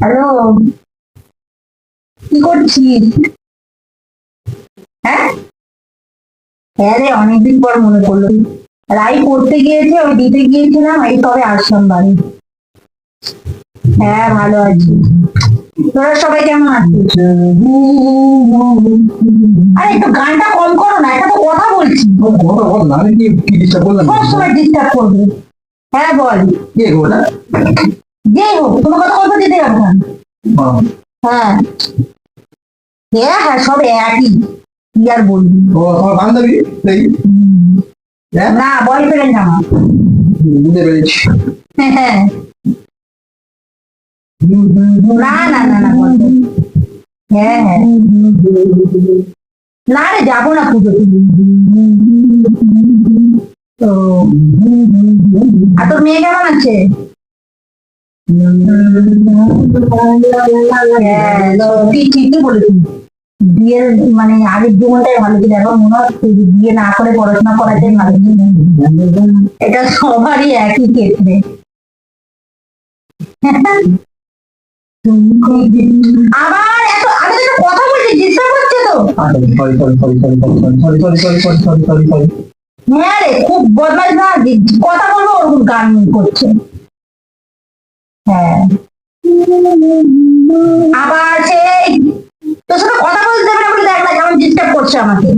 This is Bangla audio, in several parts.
হ্যালো কি করছিস? হ্যাঁ? হ্যাঁ রে অনেকদিন পর মনে পড়ল। রাই পড়তে গিয়েছে ওই দিতে গিয়েছিলাম এই তবে আসলাম বাড়ি। হ্যাঁ ভালো আছি। তোরা সবাই কেমন আছিস? আরে একটু গানটা কম করো না এটা তো কথা বলছি। সব সময় ডিস্টার্ব করবে। হ্যাঁ বল। কে গো ওটা যে হোক কোনো কথা কথা দিতে না হ্যাঁ। হ্যাঁ হ্যাঁ সব একই। কি আর বলবি? ও তোমার বান্ধবী? হ্যাঁ না বয়ফ্রেন্ড আমার। বুঝতে পেরেছি। হ্যাঁ, হ্যাঁ। না না না না। হ্যাঁ হ্যাঁ। না রে যাব না পুজো আর তোর মেয়ে কেমন আছে? বিয়ের মানে আগের জীবনটাই ভালো ছিল এখন মনে হচ্ছে বিয়ে না করে পড়াশোনা ভালো ছিল এটা সবারই একই ক্ষেত্রে কথা হ্যাঁ রে খুব বদমাস না কথা বলব ওরকম গান করছে হ্যাঁ আবার সেই তোর সাথে কথা বলতে দেবে না বলে দেখ না কেমন ডিস্টার্ব করছে আমাকে।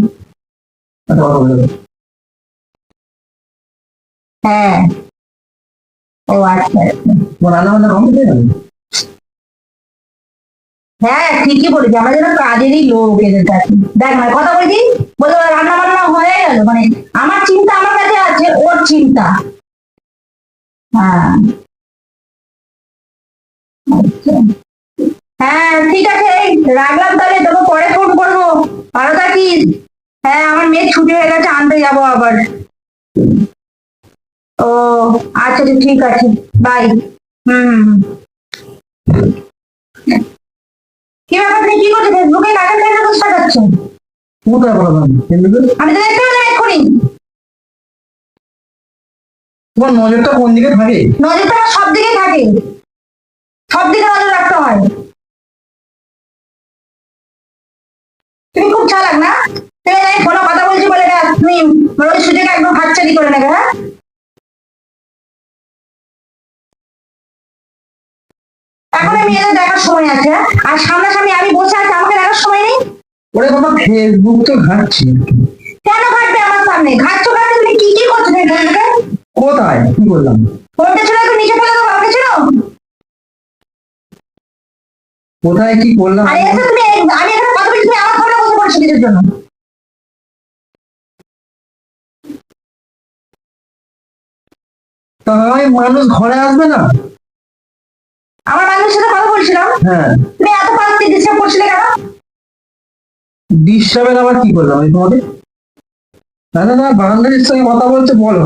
হ্যাঁ। ও আচ্ছা আচ্ছা। হয়ে ঠিকই বলেছি। আমরা যেন কাজেরই লোক এদের কাছে। দেখ না কথা বলছি? বলতে রান্না বান্না হয়ে গেল? মানে আমার চিন্তা আমার কাছে আছে ওর চিন্তা। হ্যাঁ। হ্যাঁ ঠিক আছে রাখলাম তাহলে তোকে পরে ফোন করব। ভালো থাকিস। হ্যাঁ আমার মেয়ে ছুটি হয়ে গেছে আনতে যাব আবার। ও আচ্ছা আচ্ছা, ঠিক আছে। বাই হুম। কি ব্যাপার কি করছিস? ফেসবুকে কাকে ফ্রেন্ড রিকোয়েস্ট পাঠাচ্ছ কোথায় বললাম আমি? তো দেখতে পেলাম এক্ষুনি। তোমার নজরটা কোন দিকে থাকে? নজরটা সব দিকে থাকে। সব দিকে নজর রাখতে হয়। তুমি খুব চালাক না? তুমি ফোনে কথা বলছি বলে এটা তুমি ওই সুযোগ একদম হাতছাড়ি করে নেবে হ্যাঁ? এখন আমি এদের দেখার সময় আছে হ্যাঁ? আর সামনাসামনি আমি বসে আছি আমাকে দেখার সময় নেই? ওরে বাবা ফেসবুক তো ঘাটছি। কেন ঘাটবে আমার সামনে? ঘাটছো ঘাটছো তুমি কি কি করছ ফোনটাকে কোথায়? কি বললাম? ফোনটা কোথায় কি করলাম আরে তুমি আমি বলছি তুমি আমার ফোনে বসে পড়ছো কিছুর জন্য। তাই মানুষ ঘরে আসবে না? আমার বান্ধবীর সাথে কথা বলছিলাম। হ্যাঁ। তুমি এত পাঁচটি ডিস্টার্ব করছিলে কেন? ডিস্টার্বের আবার কি করলাম আমি তোমাকে না না না বান্ধবীর সঙ্গে কথা বলতে বলো।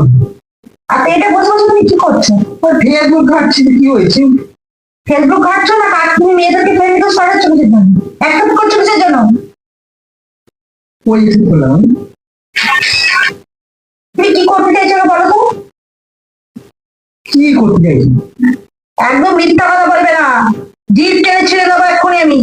আর এটা বসে বসে তুমি কি করছ? ফেসবুক ঘাটছি কি হয়েছে? ফেসবুক ঘাটছো না কাজ? তুমি মেয়েদেরকে রিকোয়েস্ট পাঠাচ্ছো কিসের জন্য অ্যাকসেপ্ট করছ কিসের জন্য? ওই আমি। তুমি কি করতে চাইছো বলো তো? কি করতে চাইছি? একদম মিথ্যা কথা বলবে না। জিপ টেনে ছেড়ে দেবো এক্ষুনি আমি।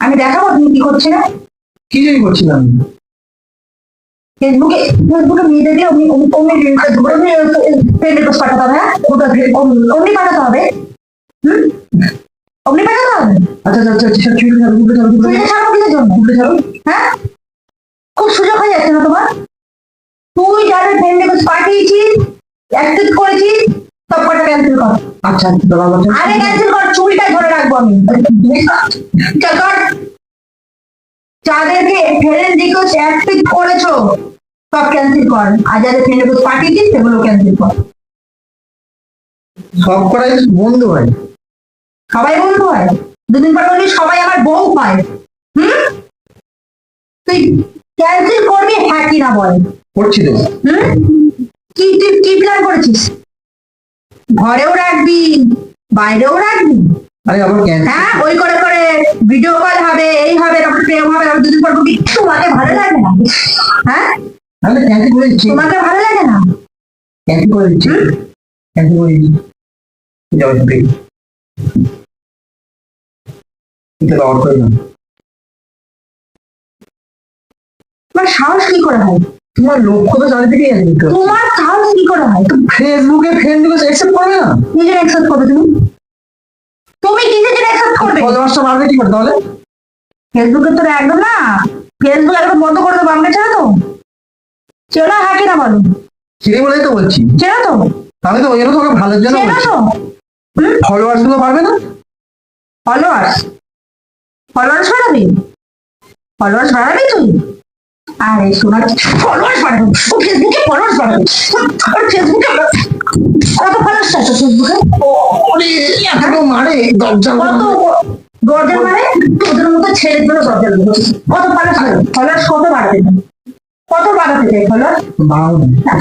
আমি দেখাবো তুমি কি করছে না? কি জানি করছিলাম? ফেসবুকে ফেসবুকে মেয়েদেরকে অমনি অমনি অমনি ফ্রেন্ড রিকোয়েস্ট পাঠাতে হবে হ্যাঁ? ওটা অমনি- অমনি পাঠাতে হবে। হুম? অমনি পাঠাতে হবে? আচ্ছা আচ্ছা আচ্ছা কিসের জন্য। হ্যাঁ? খুব সুযোগ হয়ে যাচ্ছে না তোমার? তুই যাদের ফ্রেন্ড রিকোয়েস্ট পাঠিয়েছিস অ্যাকসেপ্ট করেছিস সব কটা ক্যান্সেল কর। আচ্ছা আচ্ছা আরে ক্যান্সেল কর ধরে রাখব আমি। চল কর যাদেরকে ফ্রেন্ড রিকোয়েস্ট অ্যাকসেপ্ট করেছ সব ক্যান্সেল কর। আর যাদের ফ্রেন্ড রিকোয়েস্ট পাঠিয়েছিস সেগুলো ক্যান্সেল কর। সব করাই বন্ধু হয়। সবাই বন্ধু হয়? দুদিন পর বলবি সবাই আমার বউ হয়? হুম? তুই ক্যান্সেল করবি? হ্যাঁ কি না বল। করছি তো। হুম? কি তুই কি প্ল্যান করেছিস? ঘরেও রাখবি বাইরেও রাখবি? আরে আবার ক্যান্সেল হ্যাঁ ওই করে ভিডিও কল হবে এই হবে তারপর প্রেম হবে তারপর দুদিন পর তোমাকে ভালো লাগে না। হ্যাঁ? তোমাকে ভালো লাগে না? ক্যান্সেল করে দিচ্ছি। ক্যান্সেল করে দিচ্ছি। এটা তোমার সাহস কি করে হয়? তোমার লক্ষ্য তো চারিদিকেই আছে তোমার সাহস কি করে হয়? ফেসবুকে ফ্রেন্ড রিকোয়েস্ট অ্যাকসেপ্ট করবে না? নিজের অ্যাকসেপ্ট করবে তুমি? তুমি জন্য অ্যাকসেপ্ট করবে। ফলোয়ার্সটা বাড়বে কি করে তাহলে। ফেসবুকে তো একদম না ফেসবুক একদম বন্ধ করে দেবো আমাকে চেনো তো। চেনো হ্যাঁ কিনা বলো। সেই বলেই তো বলছি। চেনো তো। আমি তো ওই জন্য তোমাকে ভালোর জন্য বলছি। ফলোয়ার্সগুলো পারবে না? ফলোয়ার্স ফলোয়ার্স বাড়াবি? ফলোয়ার্স বাড়াবি তুই? আরে শোনা ফলোয়ার্স বাড়াবি। ও ফেসবুকে ফলোয়ার্স বাড়াবি। আর ফেসবুকে কত ফলোয়ার্স আছে ফেসবুকে ওরে এত মারে দরজা কত গর্জন মানে? তোদের মতো ছেলেগুলো গর্জন কত ফলোয়ার্স ফলোয়ার্স কত বাড়াতে কত বাড়াতে চাই ফলোয়ার্স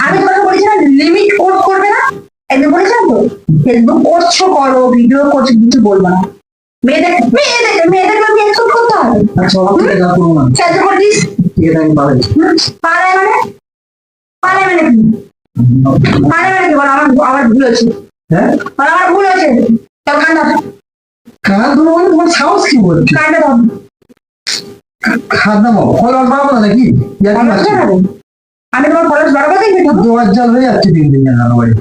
আমি তোমাকে বলেছিলাম লিমিট কোর্স করবে না? একদম বলেছিলাম তো? ফেসবুক করছ করো ভিডিও করছ কিছু বলব না। মেয়েদের মেয়েদের মেয়েদেরকে আমি করতে হবে। আচ্ছা করে দিস। আছে আমি পালাই পালায় মানে? পালায় মানে কি? পালায় মানে কি? আমার আমার ভুল আছে হ্যাঁ? আমার ভুল কান্না কার মানে তোমার সাহস কি বলছে কান্না দাও। খাদ্য ফলোয়ার্স বাড়াবো না নাকি? আমি তোমার ফলোয়ার্স বাড়াবো দেখবে দরজাল হয়ে যাচ্ছে দিন দিন জানার বাড়ি।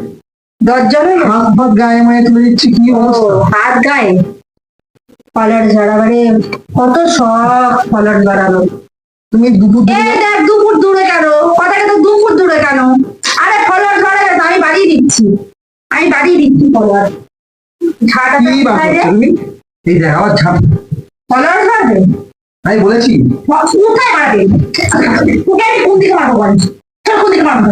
দরজা হয়ে হাত ফাত গায়ে মায়ে তুলে দিচ্ছি কি অবস্থা? হাত গায়ে? ফলোয়ার্স বাড়াবারে কত শখ ফলোয়ার্স বাড়ানো তুমি দুপুর দেখ দুপুর দূরে কেন? কথাটা তো দুপুর দূরে কেন? আরে ফলোয়ার ধরে আমি বাড়িয়ে দিচ্ছি। আমি বাড়িয়ে দিচ্ছি ফলোয়ার এই দেখ আবার ঝাপ ফলোয়ার্স বাড়বে আমি বলেছি। কোথায় কোন দিকে মারবো বল? কোন দিকে মারবো।